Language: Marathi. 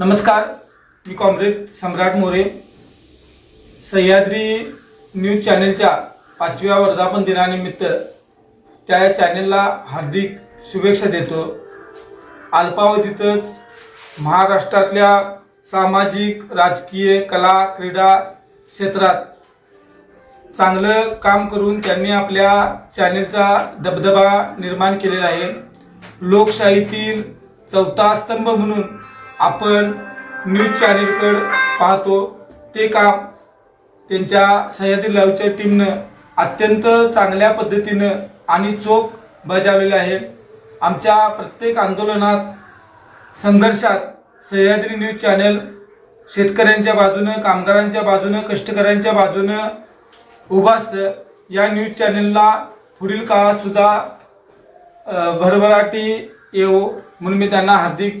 नमस्कार मी कॉम्रेड सम्राट मोरे. सह्याद्री न्यूज चॅनेलच्या पाचव्या वर्धापन दिनानिमित्त त्या चॅनेलला हार्दिक शुभेच्छा देतो. अल्पावधीतच महाराष्ट्रातल्या सामाजिक राजकीय कला क्रीडा क्षेत्रात चांगलं काम करून त्यांनी आपल्या चॅनेलचा दबदबा निर्माण केलेला आहे. लोकशाहीतील चौथा स्तंभ म्हणून आपण न्यूज चॅनेलकडे पाहतो. ते काम त्यांच्या सह्याद्री लाईव्हच्या टीमनं अत्यंत चांगल्या पद्धतीनं आणि चोख बजावलेले आहे. आमच्या प्रत्येक आंदोलनात संघर्षात सह्याद्री न्यूज चॅनल शेतकऱ्यांच्या बाजूनं कामगारांच्या बाजूनं कष्टकऱ्यांच्या बाजूनं उभं असतं. या न्यूज चॅनलला पुढील काळात सुद्धा भरभराटी येवो म्हणून मी त्यांना हार्दिक